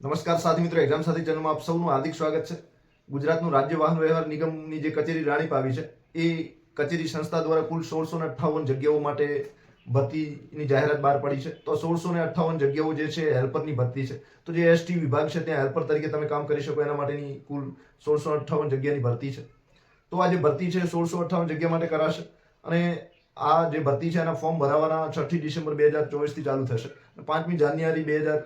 નમસ્કાર સાથી મિત્રો, એક્ઝામ સાથી ચેનલમાં આપ સૌનું હાર્દિક સ્વાગત છે. ગુજરાતનું રાજ્ય વાહન વ્યવહાર નિગમની જે કચેરી રાણી પાવી છે, એ કચેરી સંસ્થા દ્વારા કુલ સોળસો ને અઠ્ઠાવન જગ્યાઓ માટે ભરતીની જાહેરાત બહાર પડી છે. તો સોળસો ને અઠ્ઠાવન જગ્યાઓ જે છે હેલ્પરની ભરતી છે. તો જે એસટી વિભાગ છે, ત્યાં હેલ્પર તરીકે તમે કામ કરી શકો, એના માટેની કુલ સોળસો અઠ્ઠાવન જગ્યાની ભરતી છે. તો આ જે ભરતી છે સોળસો અઠ્ઠાવન જગ્યા માટે કરાશે અને આ જે ભરતી છે, એના ફોર્મ ભરાવાના છઠ્ઠી ડિસેમ્બર બે હજાર ચોવીસથી ચાલુ થશે. પાંચમી જાન્યુઆરી બે હજાર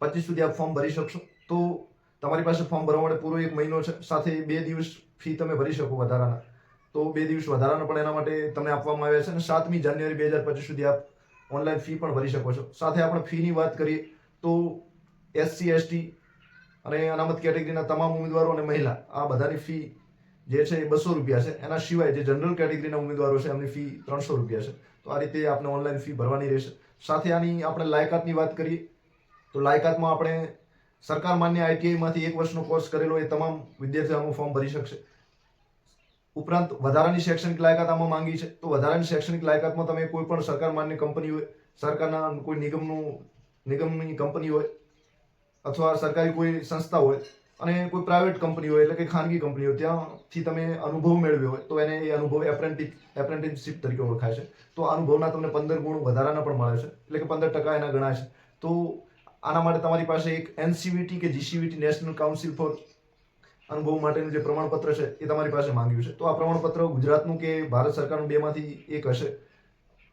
પચીસ સુધી આપ ફોર્મ ભરી શકશો. તો તમારી પાસે ફોર્મ ભરવા માટે પૂરો એક મહિનો છે. સાથે બે દિવસ ફી તમે ભરી શકો વધારાના. તો બે દિવસ વધારાના પણ એના માટે તમને આપવામાં આવ્યા છે. અને સાતમી જાન્યુઆરી બે હજાર પચીસ સુધી આપ ઓનલાઈન ફી પણ ભરી શકો છો. સાથે આપણે ફીની વાત કરીએ, તો એસસી એસટી અને અનામત કેટેગરીના તમામ ઉમેદવારો અને મહિલા, આ બધાની ફી જે છે એ બસો રૂપિયા છે. એના સિવાય જે જનરલ કેટેગરીના ઉમેદવારો છે, એમની ફી ત્રણસો રૂપિયા છે. તો આ રીતે આપણે ઓનલાઈન ફી ભરવાની રહેશે. સાથે આની આપણે લાયકાતની વાત કરીએ તો લાયકાતમાં આપણે સરકાર માન્ય આઈટીઆઈમાંથી એક વર્ષનો કોર્સ કરેલો એ તમામ વિદ્યાર્થીઓ આમાં ફોર્મ ભરી શકશે. ઉપરાંત વધારાની શૈક્ષણિક લાયકાત આમાં માંગી છે. તો વધારાની શૈક્ષણિક લાયકાતમાં તમે કોઈ પણ સરકાર માન્ય કંપની હોય, સરકારના કોઈ નિગમનું, નિગમની કંપની હોય, અથવા સરકારી કોઈ સંસ્થા હોય અને કોઈ પ્રાઇવેટ કંપની હોય એટલે કે ખાનગી કંપની હોય, ત્યાંથી તમે અનુભવ મેળવ્યો હોય, તો એને એ અનુભવ એપ્રેન્ટિસ એપ્રેન્ટિસશીપ તરીકે ઓળખાય છે. તો અનુભવના તમને પંદર ગુણ વધારાના પણ મળે છે. એટલે કે પંદર ટકા એના ગણાય છે. તો આના માટે તમારી પાસે એક એનસીવીટી કે જીસીવીટી નેશનલ કાઉન્સિલ ફોર અનુભવ માટેનું જે પ્રમાણપત્ર છે, એ તમારી પાસે માંગ્યું છે. તો આ પ્રમાણપત્ર ગુજરાતનું કે ભારત સરકારનું બેમાંથી એક હશે.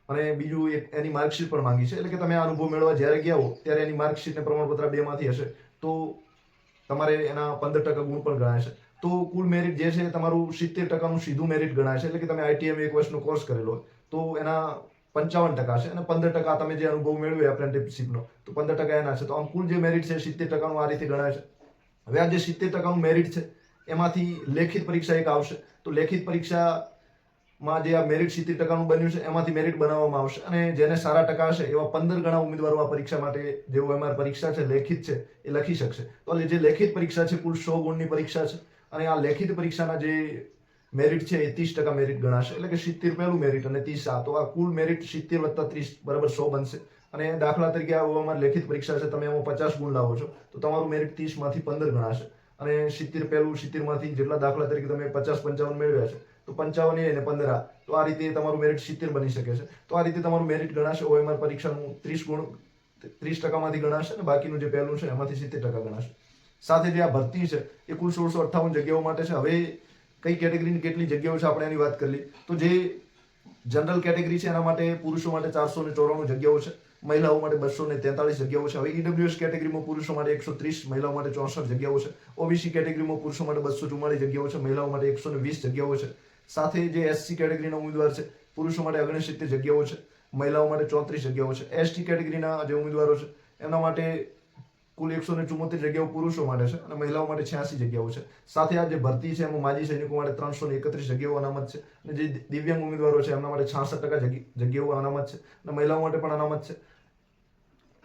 અને બીજું એક એની માર્કશીટ પણ માંગી છે. એટલે કે તમે આ અનુભવ મેળવવા જ્યારે ગયા હો, ત્યારે એની માર્કશીટ ને પ્રમાણપત્ર બેમાંથી હશે. તો તમારે એના પંદર ટકા ગુણ પણ ગણાય છે. તો કુલ મેરિટ જે છે તમારું સિત્તેર ટકાનું સીધું મેરિટ ગણાય છે. એટલે કે તમે આઈટીએમ એક વર્ષનો કોર્સ કરેલો તો એના પંચાવન ટકા છે અને પંદર ટકા તમે જે અનુભવ મેળવ્યો એપ્રેન્ટિસશીપનો તો પંદર ટકા એના છે. તો આમ જે મેરિટ છે સિત્તેર ટકાનું આ રીતે ગણાય છે. હવે આ જે સિત્તેર ટકાનું મેરિટ છે, એમાંથી લેખિત પરીક્ષા એક આવશે. તો લેખિત પરીક્ષામાં જે આ મેરિટ સિત્તેર ટકાનું બન્યું છે, એમાંથી મેરિટ બનાવવામાં આવશે. અને જેને સારા ટકા હશે, એવા પંદર ગણા ઉમેદવારો આ પરીક્ષા માટે જે એમાં પરીક્ષા છે, લેખિત છે, એ લખી શકશે. તો જે લેખિત પરીક્ષા છે, કુલ સો ગુણની પરીક્ષા છે. અને આ લેખિત પરીક્ષાના જે મેરિટ છે એ ત્રીસ ટકા મેરિટ ગણાશે. એટલે કે સિત્તેર પહેલું મેરિટ અને ત્રીસ આ. તો આ કુલ મેરિટ સિત્તેર વત્તા ત્રીસ બરાબર સો બનશે. અને દાખલા તરીકે આ અમારી લેખિત પરીક્ષા છે. તમે એમાં પચાસ ગુણ લાવો છો. તો તમારું મેરિટ ત્રીસમાંથી પંદર ગણાશે. અને સિત્તેર પહેલું સિત્તેરમાંથી જેટલા દાખલા તરીકે તમે પચાસ પંચાવન મેળવ્યા છે, તો પંચાવન એ અને પંદર આ. તો આ રીતે તમારું મેરિટ સિત્તેર બની શકે છે. તો આ રીતે તમારું મેરિટ ગણાશે. ઓએમઆર પરીક્ષાનું ત્રીસ ગુણ, ત્રીસ ટકામાંથી ગણાશે અને બાકીનું જે પહેલું છે એમાંથી સિત્તેર ટકા ગણાશે. સાથે જે આ ભરતી છે, એ કુલ સોળસો અઠ્ઠાવન જગ્યાઓ માટે છે. હવે કઈ કેટેગરીની કેટલી જગ્યાઓ છે, આપણે એની વાત કરી તો જે જનરલ કેટેગરી છે, એના માટે પુરુષો માટે ચારસો ને ચોરાણું જગ્યાઓ છે, મહિલાઓ માટે બસો ને તેતાલીસ જગ્યાઓ છે. હવે ઈડબ્લ્યુએસ કેટેગરીમાં પુરુષો માટે એકસો ત્રીસ, મહિલાઓ માટે ચોસઠ જગ્યાઓ છે. ઓબીસી કેટેગરીમાં પુરુષો માટે બસો ચુમ્માળીસ જગ્યાઓ છે, મહિલાઓ માટે એકસો ને વીસ જગ્યાઓ છે. સાથે જે એસસી કેટેગરીના ઉમેદવાર છે, પુરુષો માટે ઓગણસિત્તેર જગ્યાઓ છે, મહિલાઓ માટે ચોત્રીસ જગ્યાઓ છે. એસટી કેટેગરીના જે ઉમેદવારો છે એમના માટે કુલ એકસો ને ચુમ્મોતેર જગ્યાઓ પુરુષો માટે છે અને મહિલાઓ માટે છ્યાસી જગ્યાઓ છે. સાથે આ જે ભરતી છે એમાં માજી સૈનિકો માટે ત્રણસો ને એકત્રીસ જગ્યાઓ અનામત છે અને જે દિવ્યાંગ ઉમેદવારો છે એમના માટે છાસઠ ટકા જગ્યાઓ અનામત છે અને મહિલાઓ માટે પણ અનામત છે.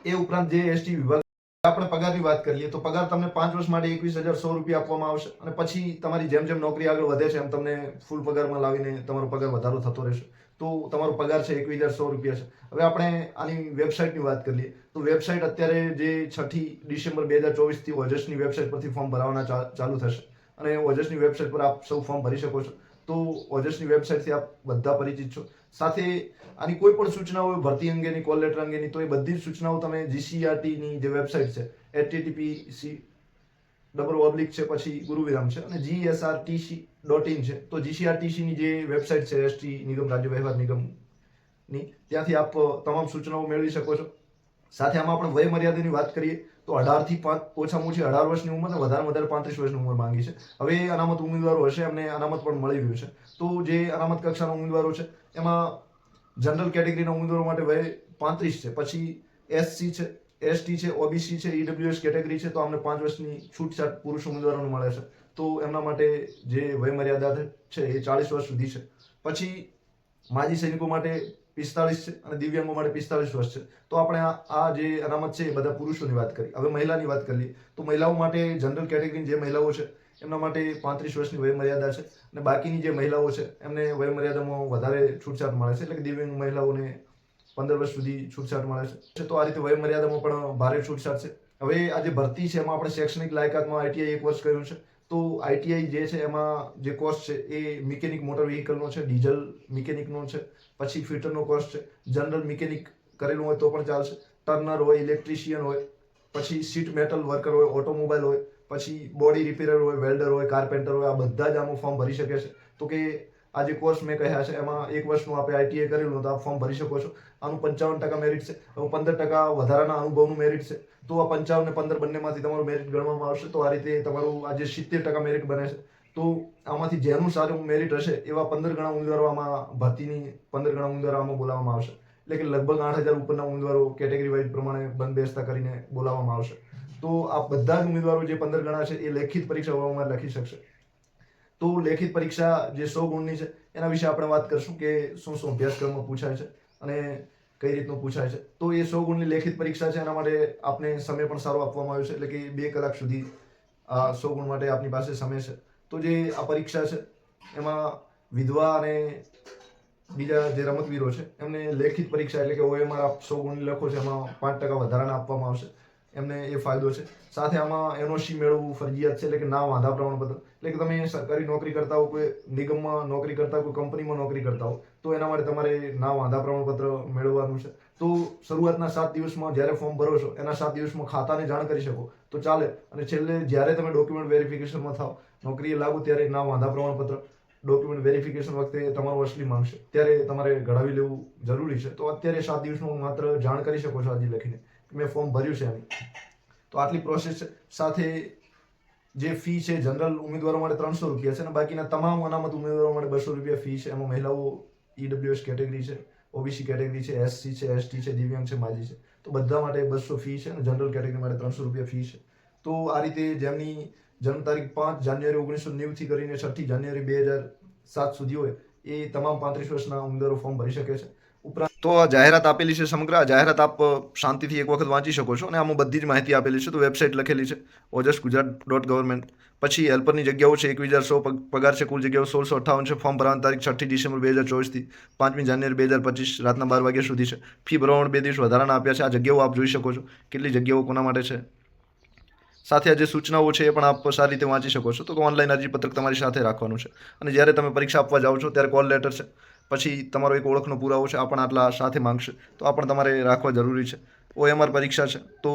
એ ઉપરાંત જે એસટી વિભાગ આપણે પગારની વાત કરીએ તો પગાર તમને પાંચ વર્ષ માટે એકવીસ હજાર સો રૂપિયા આપવામાં આવશે અને પછી તમારી જેમ જેમ નોકરી આગળ વધે છે એમ તમને ફૂલ પગારમાં લાવીને તમારો પગાર વધારો થતો રહેશે. તો તમારો પગાર છે એકવીસ હજાર સો રૂપિયા છે. હવે આપણે આની વેબસાઇટની વાત કરીએ. તો વેબસાઇટ અત્યારે જે છઠ્ઠી ડિસેમ્બર બે હજાર ચોવીસથી ઓજસની વેબસાઇટ પરથી ફોર્મ ભરવાના ચાલુ થશે. અને ઓજસની વેબસાઇટ પર આપ સૌ ફોર્મ ભરી શકો છો. તો ઓજસની વેબસાઇટથી આપ બધા પરિચિત છો. સાથે આની કોઈ પણ સૂચનાઓ હોય, ભરતી અંગેની, કોલ લેટર અંગેની, તો એ બધી જ સૂચનાઓ તમે જીસીઆરટીની જે વેબસાઇટ છે, એચટીટીપી સી, ડબલ ઓબ્લિક છે, પછી ગુરુવિરામ છે અને જીએસઆરટીસી ડોટ ઇન છે. તો જીસીઆરટીસીની જે વેબસાઇટ છે એસટી નિગમ, રાજ્ય વ્યવહાર નિગમની ત્યાંથી આપ તમામ સૂચનાઓ મેળવી શકો છો. સાથે આમાં આપણે વય મર્યાદાની વાત કરીએ, તો અઢારથી પાંચ, ઓછામાં ઓછી અઢાર વર્ષની ઉંમર અને વધારે વધારે પાંત્રીસ વર્ષની ઉંમર માંગી છે. હવે અનામત ઉમેદવારો હશે, એમને અનામત પણ મળી ગયું છે. તો જે અનામત કક્ષાના ઉમેદવારો છે, એમાં જનરલ કેટેગરીના ઉમેદવારો માટે વય પાંત્રીસ છે. પછી એસસી છે એસટી છે ઓબીસી છે ઈડબ્લ્યુએસ કેટેગરી છે, તો અમને પાંચ વર્ષની છૂટછાટ પુરુષ ઉમેદવારોને મળે છે. તો એમના માટે જે વયમર્યાદા છે એ ચાલીસ વર્ષ સુધી છે. પછી માજી સૈનિકો માટે પિસ્તાળીસ છે અને દિવ્યાંગો માટે પિસ્તાળીસ વર્ષ છે. તો આપણે આ જે અનામત છે એ બધા પુરુષોની વાત કરી હવે મહિલાની વાત કરીએ, તો મહિલાઓ માટે જનરલ કેટેગરીની જે મહિલાઓ છે, એમના માટે પાંત્રીસ વર્ષની વયમર્યાદા છે અને બાકીની જે મહિલાઓ છે, એમને વયમર્યાદામાં વધારે છૂટછાટ મળે છે. એટલે કે દિવ્યાંગ મહિલાઓને પંદર વર્ષ સુધી છૂટછાટ મળે છે. તો આ રીતે વયમર્યાદામાં પણ ભારે છૂટછાટ છે. હવે આ જે ભરતી છે, એમાં આપણે શૈક્ષણિક લાયકાતમાં આઈટીઆઈ એક વર્ષ કર્યું છે. તો આઈટીઆઈ જે છે એમાં જે કોર્સ છે એ મિકેનિક મોટર વ્હીકલનો છે ડીઝલ મિકેનિકનો છે, પછી ફિટરનો કોર્સ છે જનરલ મિકેનિક કરેલું હોય તો પણ ચાલશે ટર્નર હોય ઇલેક્ટ્રિશિયન હોય, પછી સીટ મેટલ વર્કર હોય ઓટોમોબાઈલ હોય, પછી બોડી રિપેરર હોય વેલ્ડર હોય કાર્પેન્ટર હોય, આ બધા જ આમાં ફોર્મ ભરી શકે છે. તો કે આ જે કોર્સ મેં કહ્યા છે, એમાં એક વર્ષનું આપણે આઈટીઆઈ કરેલું તો આપ ફોર્મ ભરી શકો છો. આનું પંચાવન ટકા મેરિટ છે પંદર ટકા વધારાના અનુભવનું મેરિટ છે. તો આ પંચાવન ને પંદર બંનેમાંથી તમારું મેરિટ ગણવામાં આવશે, તો આ રીતે તમારું આ જે સિત્તેર ટકા મેરિટ બને છે. તો આમાંથી જેનું સારું મેરિટ હશે, એવા પંદર ગણા ઉમેદવારો આમાં ભરતીની પંદર ગણા ઉમેદવારો આમાં બોલાવવામાં આવશે. એટલે કે લગભગ આઠ હજાર ઉપરના ઉમેદવારો કેટેગરી વાઇઝ પ્રમાણે બંધ બેસતા કરીને બોલાવવામાં આવશે. તો આ બધા જ ઉમેદવારો જે પંદર ગણા છે, એ લેખિત પરીક્ષાઓમાં લખી શકશે. તો લેખિત પરીક્ષા જે સો ગુણની છે, એના વિશે આપણે વાત કરશું કે શું શું અભ્યાસક્રમમાં પૂછાય છે અને કઈ રીતનું પૂછાય છે. તો એ સો ગુણની લેખિત પરીક્ષા છે, એના માટે આપને સમય પણ સારો આપવામાં આવ્યો છે, એટલે કે બે કલાક સુધી આ સો ગુણ માટે આપની પાસે સમય છે. તો જે આ પરીક્ષા છે, એમાં વિધવા અને બીજા જે રમતવીરો છે, એમને લેખિત પરીક્ષા એટલે કે ઓએમઆર આપ સો ગુણ લખો છો, એમાં પાંચ ટકા વધારાના આપવામાં આવશે. એમને એ ફાયદો છે. સાથે આમાં એનઓસી મેળવવું, ફરજિયાત છે, એટલે કે ના વાંધા પ્રમાણપત્ર. એટલે કે તમે સરકારી નોકરી કરતા હો, કોઈ નિગમમાં નોકરી કરતા કોઈ કંપનીમાં નોકરી કરતા હો, તો એના માટે તમારે ના વાંધા પ્રમાણપત્ર મેળવવાનું છે. તો શરૂઆતના સાત દિવસમાં જ્યારે ફોર્મ ભરો છો, એના સાત દિવસમાં ખાતાને જાણ કરી શકો. તો ચાલે. અને છેલ્લે જ્યારે તમે ડોક્યુમેન્ટ વેરિફિકેશનમાં થાવ, નોકરીએ લાગુ ત્યારે ના વાંધા પ્રમાણપત્ર ડોક્યુમેન્ટ વેરિફિકેશન વખતે તમારું અસલી માંગશે ત્યારે તમારે ઘડાવી લેવું જરૂરી છે. તો અત્યારે સાત દિવસમાં માત્ર જાણ કરી શકો છો આજે લખીને. મેં ફોર્મ ભર્યું છે એની. તો આટલી પ્રોસેસ સાથે જે ફી છે જનરલ ઉમેદવારો માટે ત્રણસો રૂપિયા છે અને બાકીના તમામ અનામત ઉમેદવારો માટે બસો રૂપિયા ફી છે. એમાં મહિલાઓ ઈડબ્લ્યુએસ કેટેગરી છે ઓબીસી કેટેગરી છે એસસી છે એસટી છે, દિવ્યાંગ છે, માજી છે. તો બધા માટે બસો ફી છે અને જનરલ કેટેગરી માટે ત્રણસો રૂપિયા ફી છે. તો આ રીતે જેમની જન્મ તારીખ પાંચ જાન્યુઆરી ઓગણીસો નેવુંથી કરીને છઠ્ઠી જાન્યુઆરી બે હજાર સાત સુધી હોય, એ તમામ પાંત્રીસ વર્ષના ઉમેદવારો ફોર્મ ભરી શકે છે. ઉપરાંત તો આ જાહેરાત આપેલી છે સમગ્ર, આ જાહેરાત આપ શાંતિથી એક વખત વાંચી શકો છો અને આમાં બધી જ માહિતી આપેલી છે. તો વેબસાઇટ લખેલી છે ઓજસ ગુજરાત ડોટ ગવર્મેન્ટ પછી હેલ્પરની જગ્યાઓ છે, એકવીસ હજાર સો પગાર છે, કુલ જગ્યાઓ સોળસો અઠ્ઠાવન છે. ફોર્મ ભરવાની તારીખ છઠ્ઠી ડિસેમ્બર બે હજાર ચોવીસથી પાંચમી જાન્યુઆરી બે હજાર પચીસ રાતના બાર વાગ્યા સુધી છે. ફી ભરવાનું બે દિવસ વધારાના આપ્યા છે. આ જગ્યાઓ આપ જોઈ શકો છો. કેટલી જગ્યાઓ કોના માટે છે. સાથે આ જે સૂચનાઓ છે એ પણ આપ સારી રીતે વાંચી શકો છો. તો ઓનલાઈન અરજીપત્રક તમારી સાથે રાખવાનું છે. અને જ્યારે તમે પરીક્ષા આપવા જાઓ છો, ત્યારે કોલ લેટર છે. પછી તમારો એક ઓળખનો પુરાવો છે, આ પણ આટલા સાથે માંગશે. તો આ પણ તમારે રાખવા જરૂરી છે. ઓએમઆર પરીક્ષા છે, તો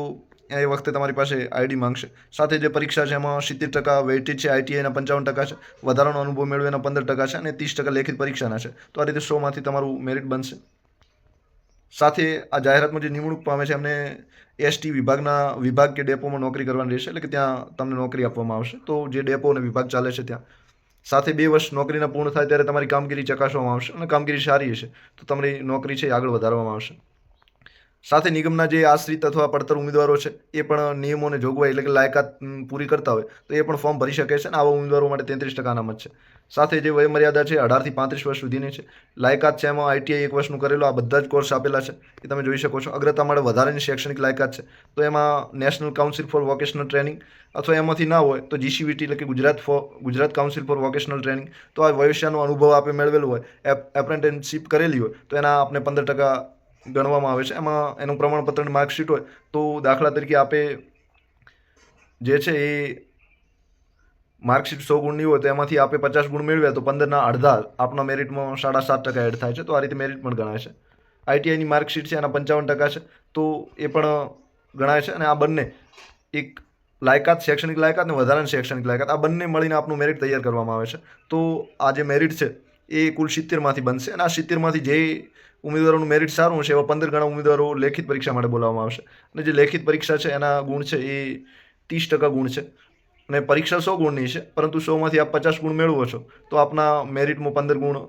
એ વખતે તમારી પાસે આઈડી માંગશે. સાથે જે પરીક્ષા છે, એમાં સિત્તેર ટકા વેઇટેજ છે આઈટીઆઈના પંચાવન ટકા છે, વધારાનો અનુભવ મેળવે એના પંદર ટકા છે અને ત્રીસ ટકા લેખિત પરીક્ષાના છે. તો આ રીતે સોમાંથી તમારું મેરિટ બનશે. સાથે આ જાહેરાતમાં જે નિમણૂક પામે છે, એમને એસટી વિભાગના વિભાગ કે ડેપોમાં નોકરી કરવાની રહેશે, એટલે કે ત્યાં તમને નોકરી આપવામાં આવશે. તો જે ડેપો અને વિભાગ ચાલે છે ત્યાં સાથે બે વર્ષ નોકરીના પૂર્ણ થાય ત્યારે તમારી કામગીરી ચકાસવામાં આવશે અને કામગીરી સારી હશે, તો તમારી નોકરી છે એ આગળ વધારવામાં આવશે. સાથે નિગમના જે આશ્રિત અથવા પડતર ઉમેદવારો છે, એ પણ નિયમોને જોગવાઈ એટલે કે લાયકાત પૂરી કરતા હોય, તો એ પણ ફોર્મ ભરી શકે છે અને આવા ઉમેદવારો માટે તેત્રીસ ટકા અનામત છે. સાથે જે વયમર્યાદા છે અઢારથી પાંત્રીસ વર્ષ સુધીની છે. લાયકાત છે, એમાં આઈટીઆઈ એક વર્ષનું કરેલું, આ બધા જ કોર્સ આપેલા છે, એ તમે જોઈ શકો છો. અગ્રતા માટે વધારાની શૈક્ષણિક લાયકાત છે, તો એમાં national council for vocational training અથવા એમાંથી ના હોય, તો જીસીવીટી એટલે કે Gujarat for Gujarat council for vocational training, તો આ ભવિષ્યનો અનુભવ આપે મેળવેલો હોય એપ્રેન્ટિસશીપ કરેલી હોય, તો એના આપને પંદર ટકા ગણવામાં આવે છે. એમાં એનું પ્રમાણપત્ર માર્કશીટ હોય તો દાખલા તરીકે આપે જે છે એ માર્કશીટ સો ગુણની હોય તો એમાંથી આપે પચાસ ગુણ મેળવ્યા તો પંદરના અડધા આપના મેરિટમાં સાડા સાત ટકા એડ થાય છે. તો આ રીતે મેરિટ પણ ગણાય છે. આઈટીઆઈની માર્કશીટ છે, એના પંચાવન ટકા છે. તો એ પણ ગણાય છે અને આ બંને એક લાયકાત, શૈક્ષણિક લાયકાત અને વધારાની શૈક્ષણિક લાયકાત આ બંને મળીને આપનું મેરિટ તૈયાર કરવામાં આવે છે. તો આ જે મેરિટ છે એ કુલ સિત્તેરમાંથી બનશે અને આ સિત્તેરમાંથી જે ઉમેદવારોનું મેરિટ સારું હશે એવા પંદર ગણા ઉમેદવારો લેખિત પરીક્ષા માટે બોલાવવામાં આવશે. અને જે લેખિત પરીક્ષા છે એના ગુણ છે એ ત્રીસ ટકા ગુણ છે. અને પરીક્ષા સો ગુણની છે, પરંતુ સોમાંથી આપ પચાસ ગુણ મેળવો છો, તો આપના મેરિટમાં પંદર ગુણ,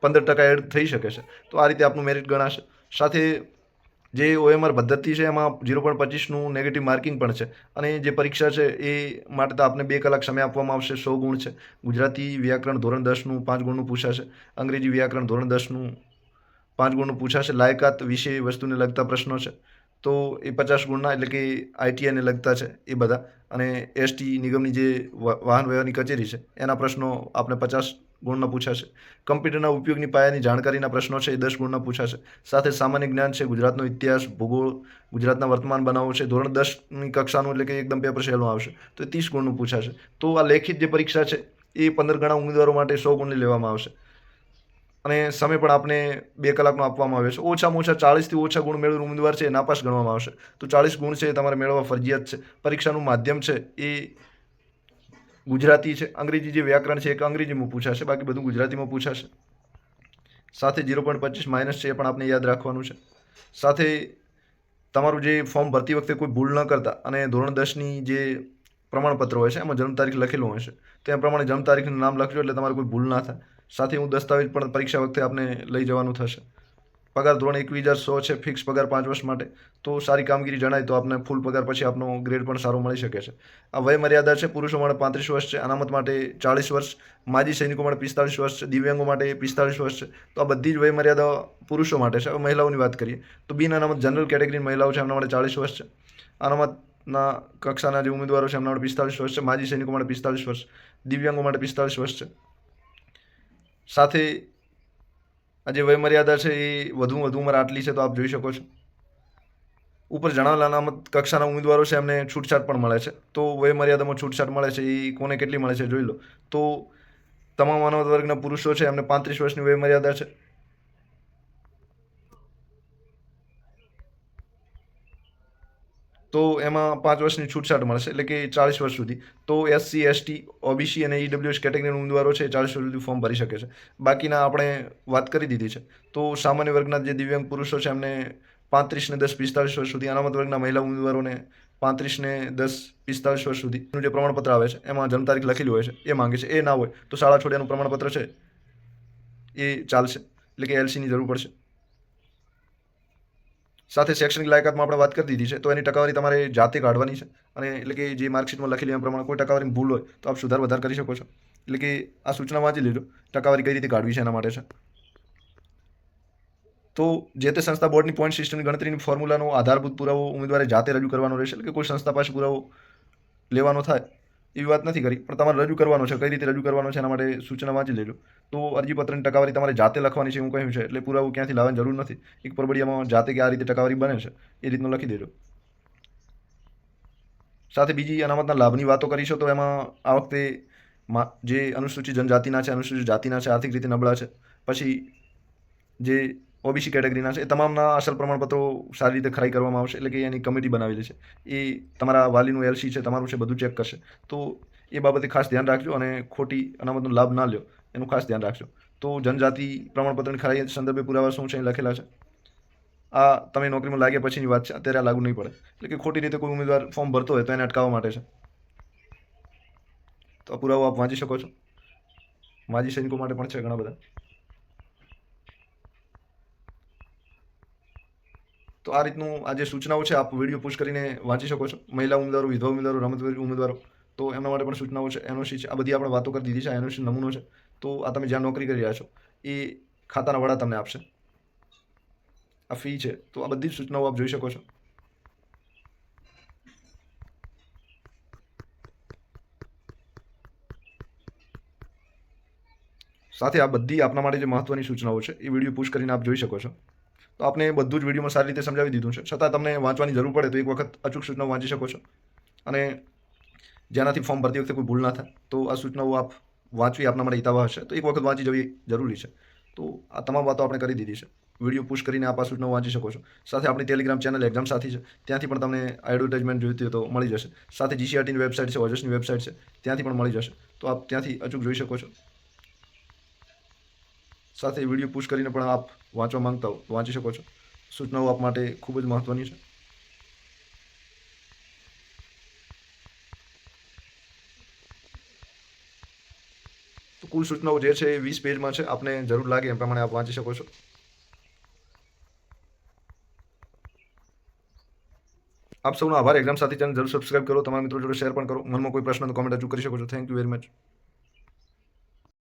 પંદર ટકા એડ થઈ શકે છે. તો આ રીતે આપનું મેરિટ ગણાશે. સાથે જે ઓએમઆર પદ્ધતિ છે, એમાં ઝીરો પોઈન્ટ પચીસનું નેગેટિવ માર્કિંગ પણ છે. અને જે પરીક્ષા છે, એ માટે તો આપને બે કલાક સમય આપવામાં આવશે, સો ગુણ છે. ગુજરાતી વ્યાકરણ ધોરણ દસનું પાંચ ગુણનું પૂછાશે, અંગ્રેજી વ્યાકરણ ધોરણ દસનું પાંચ ગુણનું પૂછાશે. લાયકાત વિશે વસ્તુને લગતા પ્રશ્નો છે. તો એ પચાસ ગુણના, એટલે કે આઈટીઆઈને લગતા છે, એ બધા. અને એસટી નિગમની જે વાહન વ્યવહારની કચેરી છે, એના પ્રશ્નો આપણે પચાસ ગુણના પૂછાશે કમ્પ્યુટરના ઉપયોગની પાયાની જાણકારીના પ્રશ્નો છે, એ દસ ગુણના પૂછાશે સાથે સામાન્ય જ્ઞાન છે, ગુજરાતનો ઇતિહાસ, ભૂગોળ, ગુજરાતના વર્તમાન બનાવો છે. ધોરણ દસની કક્ષાનું એટલે કે એકદમ પેપર સહેલું આવશે. તો ત્રીસ ગુણનું પૂછાશે તો આ લેખિત જે પરીક્ષા છે, એ પંદર ગણા ઉમેદવારો માટે સો ગુણની લેવામાં આવશે. અને સમય પણ આપણે બે કલાકનો આપવામાં આવ્યો છે. ઓછામાં ઓછા ચાળીસથી ઓછા ગુણ મેળવેલ ઉમેદવાર છે, એ નાપાસ ગણવામાં આવશે. તો ચાળીસ ગુણ છે, એ તમારે મેળવવા ફરજિયાત છે. પરીક્ષાનું માધ્યમ છે, એ ગુજરાતી છે, અંગ્રેજી જે વ્યાકરણ છે, એક અંગ્રેજીમાં પૂછાશે, બાકી બધું ગુજરાતીમાં પૂછાશે. સાથે ઝીરો પોઈન્ટ પચીસ માઇનસ છે એ પણ આપણે યાદ રાખવાનું છે. સાથે તમારું જે ફોર્મ ભરતી વખતે કોઈ ભૂલ ન કરતા અને ધોરણ દસની જે પ્રમાણપત્ર હોય છે, એમાં જન્મ તારીખ લખેલું હશે તો એ પ્રમાણે જન્મ તારીખનું નામ લખજો એટલે તમારે કોઈ ભૂલ ના થાય. સાથે હું દસ્તાવેજ પણ પરીક્ષા વખતે આપને લઈ જવાનું થશે. પગાર ધોરણ એકવીસ હજાર સો છે ફિક્સ પગાર પાંચ વર્ષ માટે. તો સારી કામગીરી જણાય તો આપને ફૂલ પગાર પછી આપનો ગ્રેડ પણ સારો મળી શકે છે. આ વય મર્યાદા છે, પુરુષો માટે પાંત્રીસ વર્ષ છે, અનામત માટે ચાળીસ વર્ષ, માજી સૈનિકો માટે પિસ્તાળીસ વર્ષ છે, દિવ્યાંગો માટે પિસ્તાળીસ વર્ષ છે. તો આ બધી જ વય મર્યાદા પુરુષો માટે છે. હવે મહિલાઓની વાત કરીએ, તો બિન અનામત જનરલ કેટેગરીની મહિલાઓ છે, એમના માટે ચાળીસ વર્ષ છે. અનામતના કક્ષાના જે ઉમેદવારો છે, એમના માટે પિસ્તાળીસ વર્ષ છે, માજી સૈનિકો માટે પિસ્તાળીસ વર્ષ દિવ્યાંગો માટે પિસ્તાળીસ વર્ષ છે. સાથે આ જે વયમર્યાદા છે એ વધુ વધુ ઉંમર આટલી છે તો આપ જોઈ શકો છો. ઉપર જણાવેલા અનામત કક્ષાના ઉમેદવારો છે, એમને છૂટછાટ પણ મળે છે. તો વયમર્યાદામાં છૂટછાટ મળે છે, એ કોને કેટલી મળે છે, જોઈ લો. તો તમામ અનામત વર્ગના પુરુષો છે, એમને પાંત્રીસ વર્ષની વયમર્યાદા છે. તો એમાં પાંચ વર્ષની છૂટછાટ મળશે, એટલે કે ચાળીસ વર્ષ સુધી. તો એસસી એસટી ઓબીસી અને ઈડબ્લ્યુએસ કેટેગરીના ઉમેદવારો છે ચાળીસ વર્ષ સુધી ફોર્મ ભરી શકે છે. બાકીના આપણે વાત કરી દીધી છે. તો સામાન્ય વર્ગના જે દિવ્યાંગ પુરુષો છે, એમને પાંત્રીસ ને દસ પિસ્તાળીસ વર્ષ સુધી, અનામત વર્ગના મહિલા ઉમેદવારોને પાંત્રીસ ને દસ પિસ્તાળીસ વર્ષ સુધીનું જે પ્રમાણપત્ર આવે છે, એમાં જન્મ તારીખ લખેલી હોય છે, એ માંગે છે. એ ના હોય તો શાળા છોડ્યાનું પ્રમાણપત્ર છે એ ચાલશે, એટલે કે એલસીની જરૂર પડશે. સાથે શૈક્ષણિક લાયકાતમાં આપણે વાત કરી દીધી છે, તો એની ટકાવારી તમારે જાતે કાઢવાની છે. અને એટલે કે જે માર્કશીટમાં લખેલી એ પ્રમાણે કોઈ ટકાવારી ભૂલ હોય, તો આપ સુધાર વધાર કરી શકો છો. એટલે કે આ સૂચના વાંચી લેજો, ટકાવારી કઈ રીતે કાઢવી છે એના માટે છે. તો જે તે સંસ્થા બોર્ડની પોઈન્ટ સિસ્ટમની ગણતરીની ફોર્મ્યુલાનો આધારભૂત પુરાવો ઉમેદવારે જાતે રજૂ કરવાનો રહેશે, એટલે કે કોઈ સંસ્થા પાસે પુરાવો લેવાનો થાય એવી વાત નથી કરી, પણ તમારે રજૂ કરવાનો છે, કઈ રીતે રજૂ કરવાનો છે એના માટે સૂચના વાંચી લેજો તો અરજીપત્રની ટકાવારી તમારે જાતે લખવાની છે એવું કહ્યું છે, એટલે પુરાવો ક્યાંથી લાવવાની જરૂર નથી. એક પરબડિયામાં જાતે કે આ રીતે ટકાવારી બને છે, એ રીતનું લખી દેજો સાથે બીજી અનામતના લાભની વાતો કરીશું તો એમાં આ વખતે જે અનુસૂચિત જનજાતિના છે, અનુસૂચિત જાતિના છે, આર્થિક રીતે નબળા છે, પછી જે ઓબીસી કેટેગરીના છે. એ તમામના અસલ પ્રમાણપત્રો સારી રીતે ખરાઈ કરવામાં આવશે. એટલે કે એની કમિટી બનાવેલી છે. એ તમારા વાલીનું એલસી છે, તમારું છે, બધું ચેક કરશે. તો એ બાબતે ખાસ ધ્યાન રાખજો અને ખોટી અનામતનો લાભ ના લ્યો. એનું ખાસ ધ્યાન રાખજો. તો જનજાતિ પ્રમાણપત્રની ખરાઈ સંદર્ભે પુરાવા શું છે એ લખેલા છે? આ તમે નોકરીમાં લાગ્યા પછીની વાત છે. અત્યારે આ લાગુ નહીં પડે. એટલે કે ખોટી રીતે કોઈ ઉમેદવાર ફોર્મ ભરતો હોય તો એને અટકાવવા માટે છે. તો આ પુરાવો આપ વાંચી શકો છો. માજી સૈનિકો માટે પણ છે ઘણા બધા. તો આ રીતનું આ જે સૂચનાઓ છે, આપ વીડિયો પુશ કરીને વાંચી શકો છો. મહિલા ઉમેદવારો, વિધવા ઉમેદવારો રમતવીર ઉમેદવારો. તો એમના માટે પણ સૂચનાઓ છે એનઓસી છે, આ બધી આપણે વાતો કરી દીધી છે એનઓસી નમૂનો છે. તો આ તમે જ્યાં નોકરી કરી રહ્યા છો, એ ખાતાના વડા તમને આપશે. આ ફી છે. તો આ બધી જ સૂચનાઓ આપ જોઈ શકો છો. સાથે આ બધી આપના માટે જે મહત્વની સૂચનાઓ છે, એ વીડિયો પુશ કરીને આપ જોઈ શકો છો. તો આપને બધું જ વિડીયોમાં સારી રીતે સમજાવી દીધું છે. છતાં તમને વાંચવાની જરૂર પડે તો એક વખત અચૂક સૂચનાઓ વાંચી શકો છો. અને જેનાથી ફોર્મ ભરતી વખતે કોઈ ભૂલ ના થાય, તો આ સૂચનાઓ આપ વાંચવી આપના માટે હિતાવહ હશે. તો એક વખત વાંચી જવી જરૂરી છે. તો આ તમામ વાતો આપણે કરી દીધી છે. વીડિયો પુશ કરીને આપ આ સૂચનાઓ વાંચી શકો છો. સાથે આપણી ટેલિગ્રામ ચેનલ એક્ઝામ સાથી છે. ત્યાંથી પણ તમને એડવર્ટાઇઝમેન્ટ જોઈતી હોય તો મળી જશે. સાથે જીસીઆરટીની વેબસાઇટ છે ઓજસની વેબસાઇટ છે. ત્યાંથી પણ મળી જશે. તો આપ ત્યાંથી અચૂક જોઈ શકો છો. સાથે વીડિયો પુશ કરીને પણ આપ વાંચવા માંગતા હો, તો વાંચી શકો છો. સૂચનાઓ આપ માટે ખૂબ જ મહત્વની છે. તો કુલ સૂચનાઓ જે છે એ વીસ પેજમાં છે. આપને જરૂર લાગે એ પ્રમાણે આપ વાંચી શકો છો. આપ સૌનો આભાર. એક્ઝામ સાથી ચેનલ જરૂર સબસ્ક્રાઇબ કરો. તમારા મિત્રો જોડે શેર પણ કરો. મનમાં કોઈ પ્રશ્ન તો કોમેન્ટ હજુ કરી શકો છો. Thank you very much